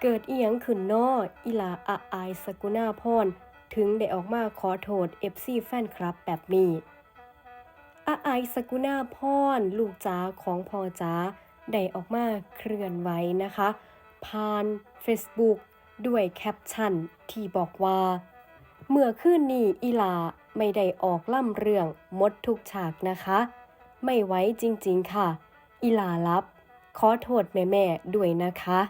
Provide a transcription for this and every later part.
เกิดอีหยังขึ้นนออีหลาอาอายสกุณาพรถึงได้ออกมาขอโทษ FC แฟนคลับแบบนี้อาอายสกุณาพรลูกจ๋าของพ่อจ๋าได้ออกมาเคลื่อนไหวนะคะ ผ่าน Facebook ด้วยแคปชั่นที่บอกว่า เมื่อคืนนี้อีลาไม่ได้ออกล่ำเรื่องมดทุกฉากนะคะ ไม่ไว้จริงๆค่ะ อีลารับ ขอโทษแม่ๆด้วยนะคะ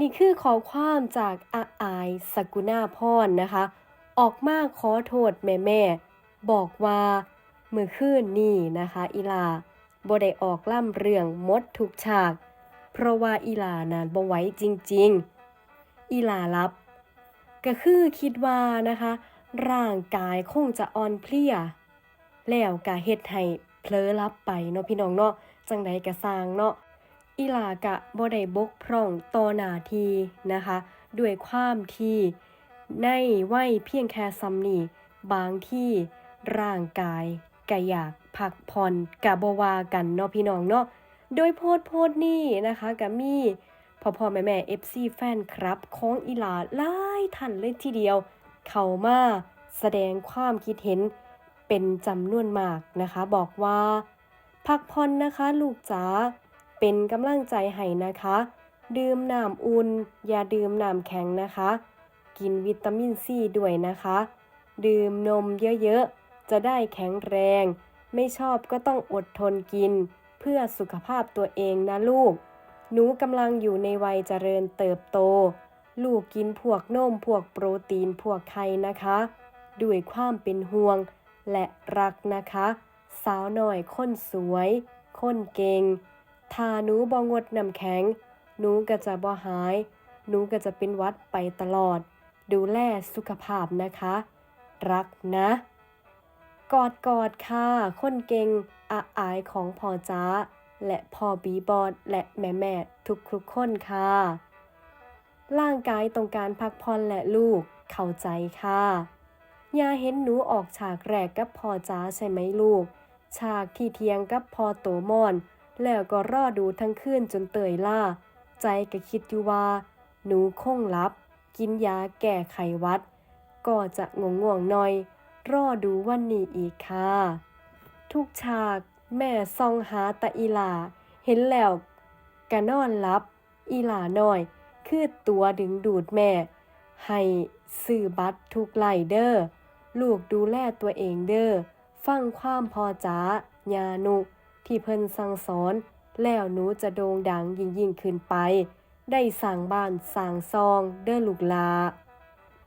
นี่คือขอความจากอาอายสกุณาพรนะคะ ออกมาขอโทษแม่ๆบอกว่าเมื่อคืนนี้นะคะ อีหลาบ่ได้ออกล่ำเรื่องมดทุกฉาก เพราะว่าอีหลานานบ่ไหว้จริง ๆ อีหลารับ ก็คือคิดว่านะคะ ร่างกายคงจะอ่อนเพลีย แล้วก็เฮ็ดให้เผลอหลับไปเนาะพี่น้องเนาะจังใดก็สร้างเนาะ อีลากะบ่ได้บกพร่องต่อหน้าที่นะคะ ด้วยความที่ในวัยเพียงแค่ซ้ำนี่บางที่ร่างกายก็อยากพักผ่อนกะบว่ากันเนาะพี่น้องเนาะโดยโพสต์โพสต์นี้นะคะก็มีพ่อพ่อแม่แม่ FC แฟนครับของอีลาหลายท่านเลยทีเดียว เข้ามาแสดงความคิดเห็นเป็นจำนวนมากนะคะ บอกว่า พักผ่อนนะคะลูกจ๋า เป็นกำลังใจให้นะคะ ดื่มน้ำอุ่น อย่าดื่มน้ำแข็งนะคะ กินวิตามินซีด้วยนะคะ ดื่มนมเยอะๆ จะได้แข็งแรง ไม่ชอบก็ต้องอดทนกิน เพื่อสุขภาพตัวเองนะลูก หนูกำลังอยู่ในวัยเจริญเติบโต ลูกกินพวกนมพวกโปรตีนพวกไข่นะคะ ด้วยความเป็นห่วงและรักนะคะ สาวหน่อยคนสวย คนเก่ง ถ้าหนูบองดน้ำแข็ง หนูก็จะบ่หาย หนูก็จะเป็นวัดไปตลอด ดูแลสุขภาพนะคะ รักนะ กอดกอดค่ะ คนเก่งอาอายของพ่อจ้า และพ่อบีบอดและแม่แม่ทุกทุกคนค่ะ ร่างกายต้องการพักผ่อนและลูกเข้าใจค่ะยาเห็นหนูออกฉากแรกกับพ่อจ้าใช่ไหมลูก ฉากที่เทียงกับพ่อโตมอน แล้วก็รอดูทั้งคืนจนเตยล่า ใจก็คิดอยู่ว่า หนูคงลับ กินยาแก้ไขวัด ก็จะงงงๆหน่อย รอดูวันนี้อีกค่ะ ทุกฉาก แม่ส่องหาตาอีหลา เห็นแล้วกะนอนลับ อีหลาหน้อย คือตัวดึงดูดแม่ ให้ซื้อบัตรทุกไลเดอร์ ลูกดูแลตัวเองเด้อฟังความพอจ๋ายานุ ที่เพิ่นสั่งสอน แล้วหนูจะโด่งดังยิ่งยิ่งขึ้นไป ได้สั่งบ้านสั่งซองเด้อลูกลา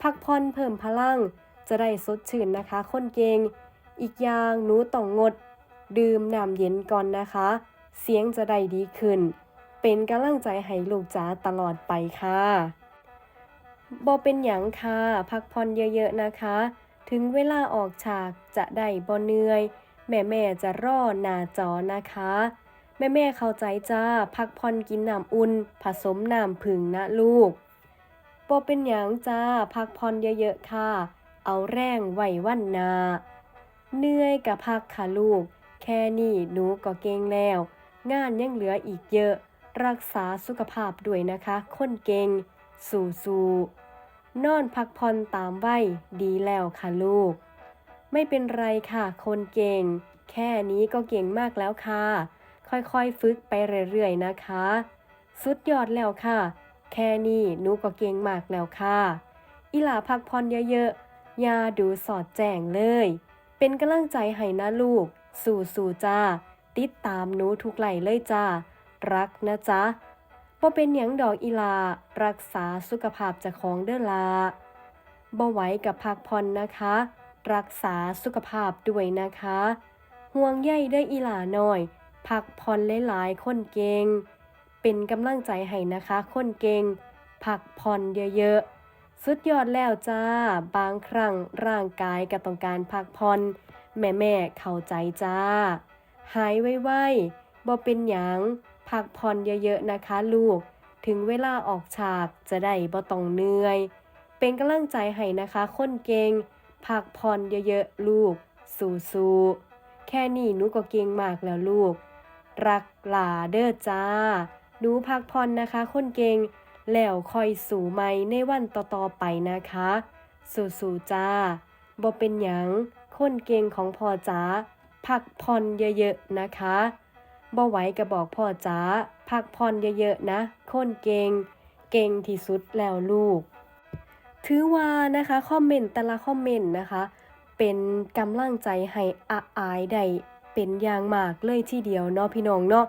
พักผ่อนเพิ่มพลัง จะได้สดชื่นนะคะ คนเก่ง อีกอย่างหนูต้องงด ดื่มน้ำเย็นก่อนนะคะ เสียงจะได้ดีขึ้น เป็นกำลังใจให้ลูกจ๋าตลอดไปค่ะบอเป็นหยังค่ะ พักผ่อนเยอะๆนะคะ ถึงเวลาออกฉากจะได้บ่เหนื่อย แม่แม่จะรอหน้าจอนะคะ แม่แม่เข้าใจจ้าพักผ่อนกินน้ำอุ่น ผสมน้ำผึ้งนะลูกบอเป็นหยังจ้าพักผ่อนเยอะๆค่ะ เอาแรงไหววันนาเหนื่อยกับพักค่ะลูก แค่นี้หนูก็เก่งแล้ว งานยังเหลืออีกเยอะ รักษาสุขภาพด้วยนะคะ คนเก่ง สู่สู่นอนพักผ่อนตามวัยดีแล้วค่ะลูก ไม่เป็นไรค่ะ คนเก่ง แค่นี้ก็เก่งมากแล้วค่ะ ค่อยๆ ฝึกไปเรื่อยๆนะคะ สุดยอดแล้วค่ะ แค่นี้หนูก็เก่งมากแล้วค่ะ อีหลาพักผ่อนเยอะๆอย่าดูสอดแจ้งเลย เป็นกำลังใจให้นะลูก สู่สู่จ้า ติดตามหนูทุกไหลเลยจ้า รักนะจ๊ะบ่เป็นหยังดอกอีลา รักษาสุขภาพจากของเด้อลาบ่ไหวกับพักผ่อนนะคะ รักษาสุขภาพด้วยนะคะ ห่วงใยเด้อีหลาหน่อย พักผ่อนหลายๆคนเก่ง เป็นกำลังใจให้นะคะคนเก่ง พักผ่อนเยอะๆ สุดยอดแล้วจ้า บางครั้งร่างกายก็ต้องการพักผ่อนแม่แม่ๆเข้าใจจ้า หายไวๆบ่เป็นหยังพักผ่อนเยอะๆนะคะลูก ถึงเวลาออกฉากจะได้บ่ต้องเหนื่อย เป็นกำลังใจให้นะคะคนเก่ง พักผ่อนเยอะๆลูก สู้ๆแค่นี้หนูก็เก่งมากแล้วลูก รักหลาเด้อจ้าหนูพักผ่อนนะคะ คนเก่งแล้วคอยสู่ใหม่ในวันต่อๆไปนะคะ สู่ๆจ้าบ่เป็นหยังคนเก่งของพ่อจ๋าพักผ่อนเยอะๆนะคะบ่ไหวก็บอกพ่อจ๋าพักผ่อนเยอะๆนะ คนเก่ง เก่งที่สุดแล้วลูก ถือว่านะคะคอมเมนต์แต่ละคอมเมนต์นะคะ เป็นกำลังใจให้อาอายได้เป็นอย่างมากเลยทีเดียวเนาะพี่น้องเนาะ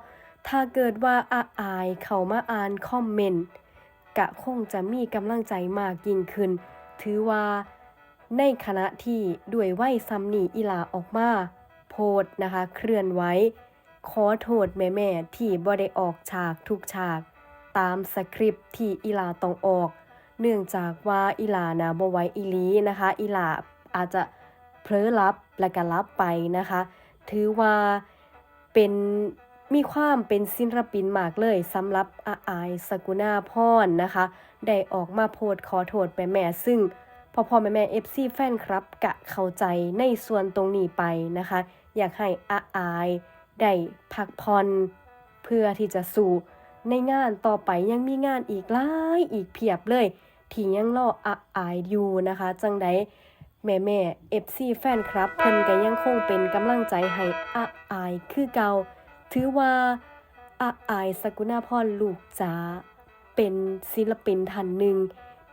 ถ้าเกิดว่าอาอายเขามาอ่านคอมเมนต์กะคงจะมีกำลังใจมากยิ่งขึ้น ถือว่าในขณะที่ด้วยไหวซัมนีอีหลาออกมา โพสนะคะ เคลื่อนไหวขอโทษแม่ๆที่บ่ได้ออกฉากทุกฉาก ตามสคริปต์ที่อีหลาต้องออก เนื่องจากว่าอีหลานะบ่ไหวอีลีนะคะ อีหลาอาจจะเผลอรับและก็รับไปนะคะ ถือว่าเป็นมีความเป็นศิลปินมากเลยสำหรับอาอายสกุณาพรนะคะ ได้ออกมาโพสขอโทษแม่แม่ซึ่งพ่อพ่อแม่แม่เอฟซีแฟนครับกะเข้าใจในส่วนตรงนี้ไปนะคะ อยากให้อาอายได้พักผ่อนเพื่อที่จะสู่ในงานต่อไปยังมีงานอีกหลายอีกเพียบเลย ที่ยังรออาอายอยู่นะคะ จังใดแม่แม่เอฟซีแฟนครับ เพิ่นก็ยังคงเป็นกำลังใจให้อาอายคือเก่าถือว่าอาอายสกุณาพรลูกจ๋าเป็นศิลปินท่านหนึ่ง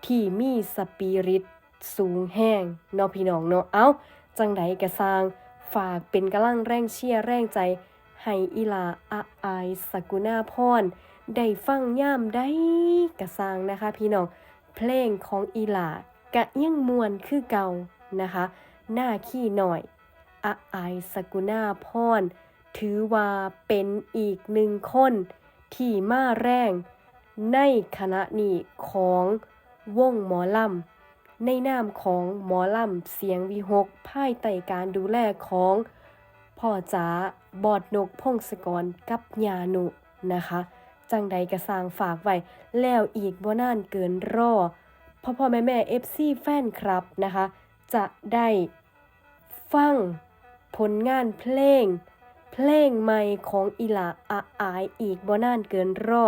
ที่มีสปิริตสูงแห้งเนาะพี่น้องเนาะเอ้า จังใดกระสร้างฝากเป็นกำลังแรงเชียร์แรงใจ ให้อีลาอาอายสกุณาพรได้ฟังย่ามได้กระสร้างนะคะพี่น้อง เพลงของอีหลากะยังมวนคือเก่านะคะ หน้าขี้หน่อยอาอสกุณาพรถือว่าเป็นอีกหนึ่งคน ที่มาแรงในคณะนี้ของวงหมอลำในนามของหมอลำเสียงวิหกภายใต้การดูแลของพ่อจ๋าบอดนกพงศกรกับยานุนะคะ จังใดกระสร้างฝากไว้แล้วอีกบ่นานเกินรอพ่อพ่อแม่แม่เอฟซีแฟนครับนะคะ จะได้ฟังผลงานเพลง เพลงใหม่ของอีหลาอาอายอีกบ่นานเกินรอ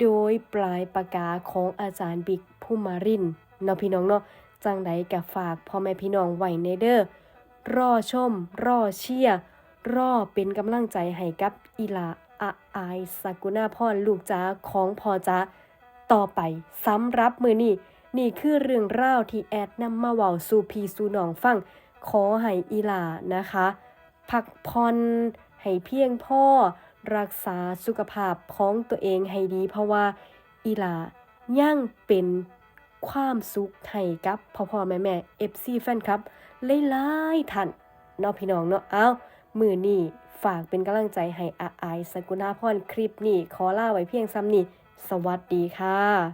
โดยปลายปากกาของอาจารย์บิ๊กภูมารินเนาะพี่น้องเนาะจังใดกะฝากพ่อแม่พี่น้องไว้ในเด้อรอชม รอเชียร์รอเป็นกำลังใจให้กับอีหลา อาอายสกุณาพรลูกจ้าของพ่อจ้าต่อไปสำรับมือนี้นี่คือเรื่องราวที่แอดนำมาเว้าสู่พีสู่น้องฟัง ขอให้อีหลานะคะ พักผ่อนให้เพียงพ่อ รักษาสุขภาพของตัวเองให้ดีเพราะว่าอีหลาย่างเป็นความสุขให้กับพ่อพ่อแม่แม่ FC แฟนครับหลายๆท่านเนาะพี่น้องเนาะเอ้ามือนี่ ฝากเป็นกำลังใจให้อาอายสกุณาพรคลิปนี้ขอลาไว้เพียงซ้ำนี้ สวัสดีค่ะ